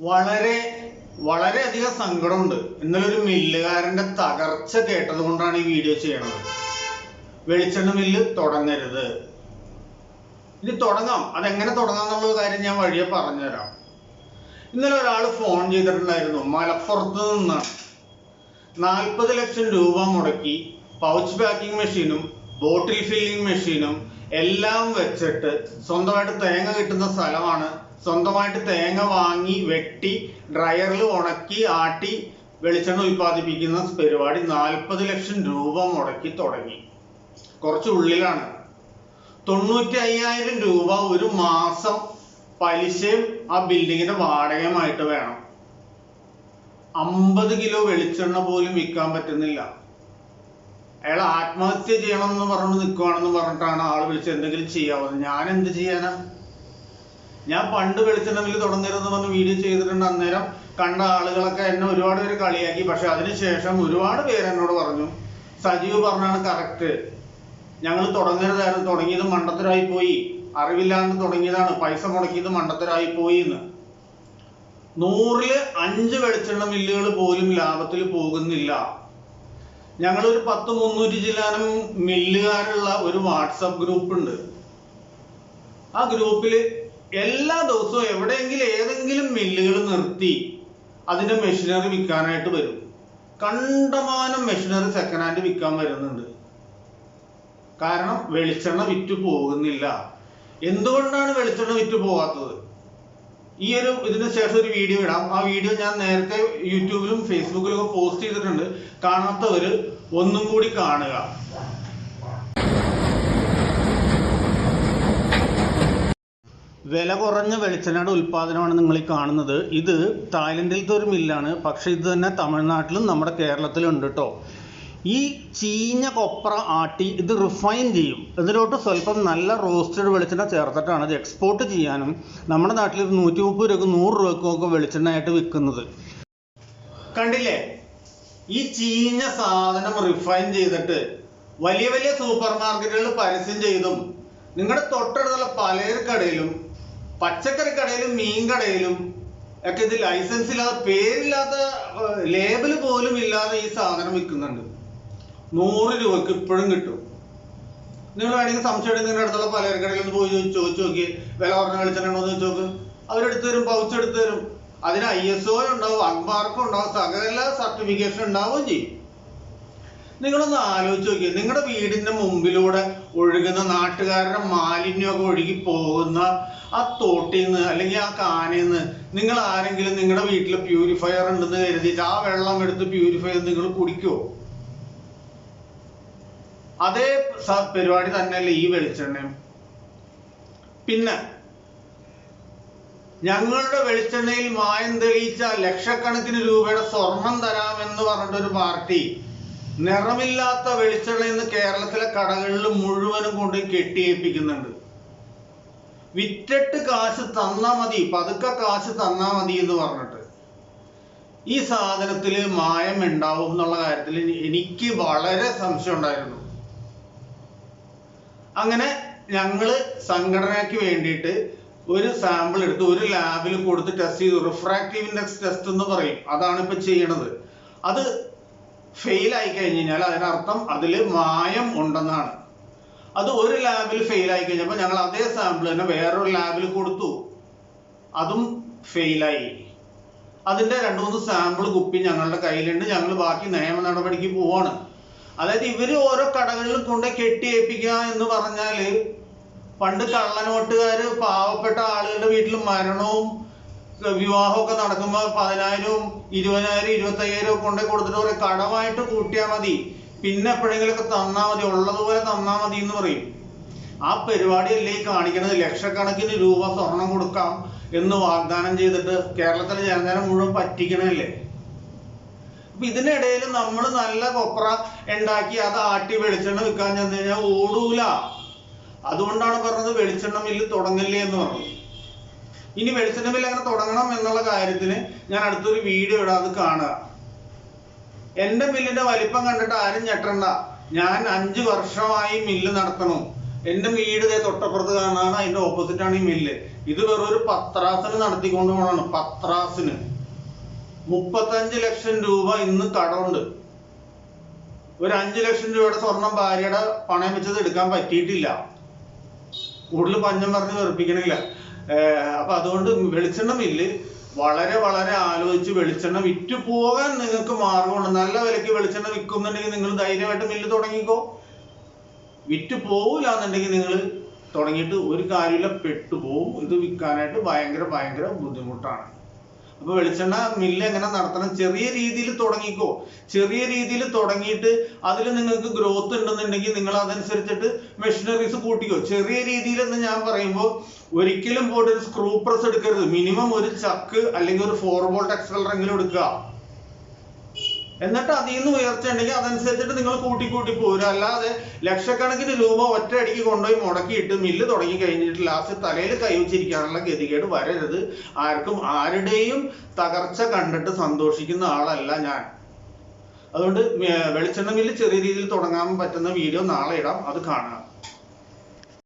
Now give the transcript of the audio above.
വളരെ വളരെയധികം സങ്കടമുണ്ട്. ഇന്നലെ ഒരു മില്ലുകാരന്റെ തകർച്ച കേട്ടത് കൊണ്ടാണ് ഈ വീഡിയോ ചെയ്യണത്. വെളിച്ചെണ്ണ മില്ല് തുടങ്ങരുത്. ഇനി തുടങ്ങാം. അതെങ്ങനെ തുടങ്ങാം എന്നുള്ള കാര്യം ഞാൻ വഴിയെ പറഞ്ഞുതരാം. ഇന്നലെ ഒരാൾ ഫോൺ ചെയ്തിട്ടുണ്ടായിരുന്നു. മലപ്പുറത്ത് നിന്നാണ് നാൽപ്പത് ലക്ഷം രൂപ മുടക്കി പൗച്ച് പാക്കിംഗ് മെഷീനും ബോട്ടിൽ ഫില്ലിംഗ് മെഷീനും എല്ലാം വെച്ചിട്ട് സ്വന്തമായിട്ട് തേങ്ങ കിട്ടുന്ന സ്ഥലമാണ് സ്വന്തമായിട്ട് തേങ്ങ വാങ്ങി വെട്ടി ഡ്രയറിൽ ഉണക്കി ആട്ടി വെളിച്ചെണ്ണ ഉൽപ്പാദിപ്പിക്കുന്ന പരിപാടി നാൽപ്പത് ലക്ഷം രൂപ മുടക്കി തുടങ്ങി. കുറച്ച് ഉള്ളിലാണ്. തൊണ്ണൂറ്റി അയ്യായിരം രൂപ ഒരു മാസം പലിശയും ആ ബിൽഡിങ്ങിന്റെ വാടകയുമായിട്ട് വേണം. അമ്പത് കിലോ വെളിച്ചെണ്ണ പോലും വിൽക്കാൻ പറ്റുന്നില്ല. അയാൾ ആത്മഹത്യ ചെയ്യണം എന്ന് പറഞ്ഞു നിൽക്കുവാണെന്ന് പറഞ്ഞിട്ടാണ് ആൾ വിളിച്ച് എന്തെങ്കിലും ചെയ്യാവുന്നത് ഞാൻ എന്ത് ചെയ്യാനാ? ഞാൻ പണ്ട് വെളിച്ചെണ്ണവിൽ തുടങ്ങരുതെന്ന് പറഞ്ഞ് വീഡിയോ ചെയ്തിട്ടുണ്ട്. അന്നേരം കണ്ട ആളുകളൊക്കെ എന്നെ ഒരുപാട് പേര് കളിയാക്കി. പക്ഷെ അതിനുശേഷം ഒരുപാട് പേര് എന്നോട് പറഞ്ഞു സജീവ് പറഞ്ഞാണ് കറക്റ്റ് ഞങ്ങൾ തുടങ്ങരുതായിരുന്നു. തുടങ്ങിയത് മണ്ടത്തരായി പോയി. അറിവില്ലാണ്ട് തുടങ്ങിയതാണ്. പൈസ മുടക്കിയത് മണ്ടത്തരായി പോയി എന്ന്. നൂറിൽ അഞ്ച് വെളിച്ചെണ്ണ മില്ലുകൾ പോലും ലാഭത്തിൽ പോകുന്നില്ല. ഞങ്ങളൊരു പത്ത് മുന്നൂറ്റി ജില്ലാനും മില്ലുകാരുള്ള ഒരു വാട്സപ്പ് ഗ്രൂപ്പ് ഉണ്ട് ആ ഗ്രൂപ്പിൽ എല്ലാ ദിവസവും എവിടെയെങ്കിലും ഏതെങ്കിലും മില്ലുകൾ നിർത്തി അതിന്റെ മെഷീനറി വിൽക്കാനായിട്ട് വരും. കണ്ടമാനം മെഷീനറി സെക്കൻഡ് ഹാൻഡ് വിൽക്കാൻ വരുന്നുണ്ട്. കാരണം വെളിച്ചെണ്ണ വിറ്റ് പോകുന്നില്ല. എന്തുകൊണ്ടാണ് വെളിച്ചെണ്ണ വിറ്റ് പോകാത്തത്? ഈ ഒരു ഇതിന് ശേഷം ഒരു വീഡിയോ ഇടാം. ആ വീഡിയോ ഞാൻ നേരത്തെ യൂട്യൂബിലും ഫേസ്ബുക്കിലും ഒക്കെ പോസ്റ്റ് ചെയ്തിട്ടുണ്ട്. കാണാത്തവര് ഒന്നും കൂടി കാണുക. വില കുറഞ്ഞ വെളിച്ചെണ്ണയുടെ ഉൽപ്പാദനമാണ് നിങ്ങൾ ഈ കാണുന്നത്. ഇത് തായ്ലൻഡിലത്തെ ഒരു മില്ലാണ് പക്ഷെ ഇത് തന്നെ തമിഴ്നാട്ടിലും നമ്മുടെ കേരളത്തിലും ഉണ്ട് കേട്ടോ ഈ ചീഞ്ഞ കൊപ്ര ആട്ടി ഇത് റിഫൈൻ ചെയ്യും. ഇതിലോട്ട് സ്വല്പം നല്ല റോസ്റ്റഡ് വെളിച്ചെണ്ണ ചേർത്തിട്ടാണ് ഇത് എക്സ്പോർട്ട് ചെയ്യാനും നമ്മുടെ നാട്ടിൽ നൂറ്റി മുപ്പത് രൂപക്ക് നൂറ് രൂപക്കും ഒക്കെ വെളിച്ചെണ്ണയായിട്ട് വിൽക്കുന്നത്. കണ്ടില്ലേ? ഈ ചീഞ്ഞ സാധനം റിഫൈൻ ചെയ്തിട്ട് വലിയ വലിയ സൂപ്പർ മാർക്കറ്റുകളിൽ പരസ്യം ചെയ്തും നിങ്ങളുടെ തൊട്ടടുത്തുള്ള പലചരക്ക് കടയിലും പച്ചക്കറി കടയിലും മീൻ കടയിലും ഒക്കെ ഇത് ലൈസൻസ് ഇല്ലാതെ പേരില്ലാത്ത ലേബൽ പോലും ഇല്ലാതെ ഈ സാധനം വിൽക്കുന്നുണ്ട്. നൂറ് രൂപക്ക് ഇപ്പോഴും കിട്ടും. നിങ്ങൾ വേണമെങ്കിൽ സംശയം നിങ്ങളുടെ അടുത്തുള്ള പലചരക്ക് കടയിൽ ഒന്ന് പോയി ചോദിച്ചു നോക്കി. വില കുറഞ്ഞ വെളിച്ചെണ്ണ എന്ന് ചോദിച്ചു നോക്ക്. അവരെടുത്ത് തരും പൗച്ച് എടുത്ത് തരും. അതിന് ഐ എസ് ഒ ഉണ്ടാവും അക്മാർക്കും ഉണ്ടാവും സകല സർട്ടിഫിക്കേഷൻ ഉണ്ടാവുകയും ചെയ്യും. നിങ്ങളൊന്ന് ആലോചിച്ച് നോക്കിയേ. നിങ്ങളുടെ വീടിന്റെ മുമ്പിലൂടെ ഒഴുകുന്ന നാട്ടുകാരുടെ മാലിന്യമൊക്കെ ഒഴുകി പോകുന്ന ആ തോട്ടിൽ നിന്ന് അല്ലെങ്കിൽ ആ കാനയിൽ നിന്ന് നിങ്ങൾ ആരെങ്കിലും നിങ്ങളുടെ വീട്ടിൽ പ്യൂരിഫയർ ഉണ്ടെന്ന് കരുതിയിട്ട് ആ വെള്ളം എടുത്ത് പ്യൂരിഫൈ ചെയ്ത് നിങ്ങൾ കുടിക്കുമോ അതേ പരിപാടി തന്നെയല്ലേ ഈ വെളിച്ചെണ്ണയും. പിന്നെ ഞങ്ങളുടെ വെളിച്ചെണ്ണയിൽ മായം തെളിയിച്ച ലക്ഷക്കണക്കിന് രൂപയുടെ സ്വർണം തരാമെന്ന് പറഞ്ഞിട്ടൊരു പാർട്ടി നിറമില്ലാത്ത വെളിച്ചെണ്ണ ഇന്ന് കേരളത്തിലെ കടകളിൽ മുഴുവനും കൊണ്ട് കെട്ടിയേൽപ്പിക്കുന്നുണ്ട് വിറ്റിട്ട് കാശ് തന്നാ മതി പതുക്കെ കാശ് തന്നാ മതി എന്ന് പറഞ്ഞിട്ട്. ഈ സാധനത്തിൽ മായം ഉണ്ടാവും എന്നുള്ള കാര്യത്തിൽ എനിക്ക് വളരെ സംശയം ഉണ്ടായിരുന്നു. അങ്ങനെ ഞങ്ങൾ സംഘടനയ്ക്ക് വേണ്ടിയിട്ട് ഒരു സാമ്പിൾ എടുത്ത് ഒരു ലാബിൽ കൊടുത്ത് ടെസ്റ്റ് ചെയ്തു. റിഫ്രാക്റ്റീവ് ഇൻഡെക്സ് ടെസ്റ്റ് എന്ന് പറയും. അതാണ് ഇപ്പൊ ചെയ്യണത്. അത് ഫെയിൽ ആയി കഴിഞ്ഞ് കഴിഞ്ഞാൽ അതിനർത്ഥം അതിൽ മായം ഉണ്ടെന്നാണ്. അത് ഒരു ലാബിൽ ഫെയിൽ ആയി കഴിഞ്ഞപ്പോൾ ഞങ്ങൾ അതേ സാമ്പിൾ തന്നെ വേറൊരു ലാബിൽ കൊടുത്തു. അതും ഫെയിലായി അതിന്റെ രണ്ട് മൂന്ന് സാമ്പിൾ കുപ്പി ഞങ്ങളുടെ കയ്യിലുണ്ട്. ഞങ്ങൾ ബാക്കി നിയമ നടപടിക്ക് പോവാണ്. അതായത് ഇവർ ഓരോ കടകളിലും കൊണ്ട് കെട്ടിയേൽപ്പിക്കുക എന്ന് പറഞ്ഞാൽ പണ്ട് കള്ളനോട്ടുകാര് പാവപ്പെട്ട ആളുകളുടെ വീട്ടിൽ മരണവും വിവാഹമൊക്കെ നടക്കുമ്പോൾ പതിനായിരവും ഇരുപതിനായിരം ഇരുപത്തയ്യായിരം ഒക്കെ കൊണ്ടേ കൊടുത്തിട്ട് പറയും കടമായിട്ട് കൂട്ടിയാൽ മതി. പിന്നെ എപ്പോഴെങ്കിലുമൊക്കെ തന്നാ മതി. ഉള്ളതുപോലെ തന്നാ മതി എന്ന് പറയും. ആ പരിപാടിയല്ലേ ഈ കാണിക്കണത്? ലക്ഷക്കണക്കിന് രൂപ സ്വർണം കൊടുക്കാം എന്ന് വാഗ്ദാനം ചെയ്തിട്ട് കേരളത്തിലെ ജനജനം മുഴുവൻ പറ്റിക്കണല്ലേ അപ്പൊ ഇതിനിടയിൽ നമ്മൾ നല്ല കൊപ്ര ഉണ്ടാക്കി അത് ആട്ടി വെളിച്ചെണ്ണ വിൽക്കാൻ ചെന്ന് കഴിഞ്ഞാൽ ഓടൂല. അതുകൊണ്ടാണ് പറഞ്ഞത് വെളിച്ചെണ്ണ മില്ല് തുടങ്ങില്ലേ എന്ന് പറഞ്ഞത് ഇനി വെളിച്ചെണ്ണ മില്ല് അങ്ങനെ തുടങ്ങണം എന്നുള്ള കാര്യത്തിന് ഞാൻ അടുത്തൊരു വീഡിയോ ഇടാം അത് കാണുക. എന്റെ മില്ലിന്റെ വലിപ്പം കണ്ടിട്ട് ആരും ഞെട്ടണ്ട. ഞാൻ അഞ്ചു വർഷമായി മില്ല് നടത്തണു. എന്റെ വീട് ദേ തൊട്ടപ്പുറത്ത് കാണാണ് അതിന്റെ ഓപ്പോസിറ്റ് ആണ് ഈ മില്ല് ഇത് വെറൊരു പത്രാസിന് നടത്തിക്കൊണ്ട് പോകണമാണ് പത്രാസിന്. മുപ്പത്തഞ്ച് ലക്ഷം രൂപ ഇന്ന് കടമുണ്ട് ഒരു അഞ്ചു ലക്ഷം രൂപയുടെ സ്വർണം ഭാര്യയുടെ പണയം വെച്ചത് എടുക്കാൻ പറ്റിയിട്ടില്ല. കൂടുതൽ പഞ്ഞം പറഞ്ഞ് വെറുപ്പിക്കണില്ല. അപ്പൊ അതുകൊണ്ട് വെളിച്ചെണ്ണ മില്ല് വളരെ വളരെ ആലോചിച്ച് വെളിച്ചെണ്ണ വിറ്റു പോകാൻ നിങ്ങൾക്ക് മാർഗമുണ്ട്. നല്ല വിലയ്ക്ക് വെളിച്ചെണ്ണ വിൽക്കുന്നുണ്ടെങ്കിൽ നിങ്ങൾ ധൈര്യമായിട്ട് മില്ല് തുടങ്ങിക്കോ. വിറ്റ് പോവില്ല എന്നുണ്ടെങ്കിൽ നിങ്ങൾ തുടങ്ങിയിട്ട് ഒരു കാര്യമില്ല പെട്ടുപോകും ഇത് വിൽക്കാനായിട്ട് ഭയങ്കര ഭയങ്കര ബുദ്ധിമുട്ടാണ്. അപ്പൊ വെളിച്ചെണ്ണ മില്ല് എങ്ങനെ നടത്തണം? ചെറിയ രീതിയിൽ തുടങ്ങിക്കോ. ചെറിയ രീതിയിൽ തുടങ്ങിയിട്ട് അതിൽ നിങ്ങൾക്ക് ഗ്രോത്ത് ഉണ്ടെന്നുണ്ടെങ്കിൽ നിങ്ങൾ അതനുസരിച്ചിട്ട് മെഷീനറീസ് കൂട്ടിക്കോ. ചെറിയ രീതിയിൽ എന്ന് ഞാൻ പറയുമ്പോൾ ഒരിക്കലും പോയിട്ട് ഒരു സ്ക്രൂ പ്രസ് എടുക്കരുത്. മിനിമം ഒരു ചക്ക് അല്ലെങ്കിൽ ഒരു ഫോർ വോൾട്ട് എക്സലറെങ്കിലും എടുക്കുക. എന്നിട്ട് അതിൽ നിന്ന് ഉയർച്ച ഉണ്ടെങ്കിൽ അതനുസരിച്ചിട്ട് നിങ്ങൾ കൂട്ടി കൂട്ടി പോരും. അല്ലാതെ ലക്ഷക്കണക്കിന് രൂപ ഒറ്റയടിക്ക് കൊണ്ടുപോയി മുടക്കിയിട്ട് മില്ല് തുടങ്ങി കഴിഞ്ഞിട്ട് ലാസ്റ്റ് തലയിൽ കൈവച്ചിരിക്കാനുള്ള ഗതികേട് വരരുത്. ആർക്കും ആരുടെയും തകർച്ച കണ്ടിട്ട് സന്തോഷിക്കുന്ന ആളല്ല ഞാൻ. അതുകൊണ്ട് വെളിച്ചെണ്ണ മില്ല് ചെറിയ രീതിയിൽ തുടങ്ങാൻ പറ്റുന്ന വീഡിയോ നാളെ ഇടാം. അത് കാണുക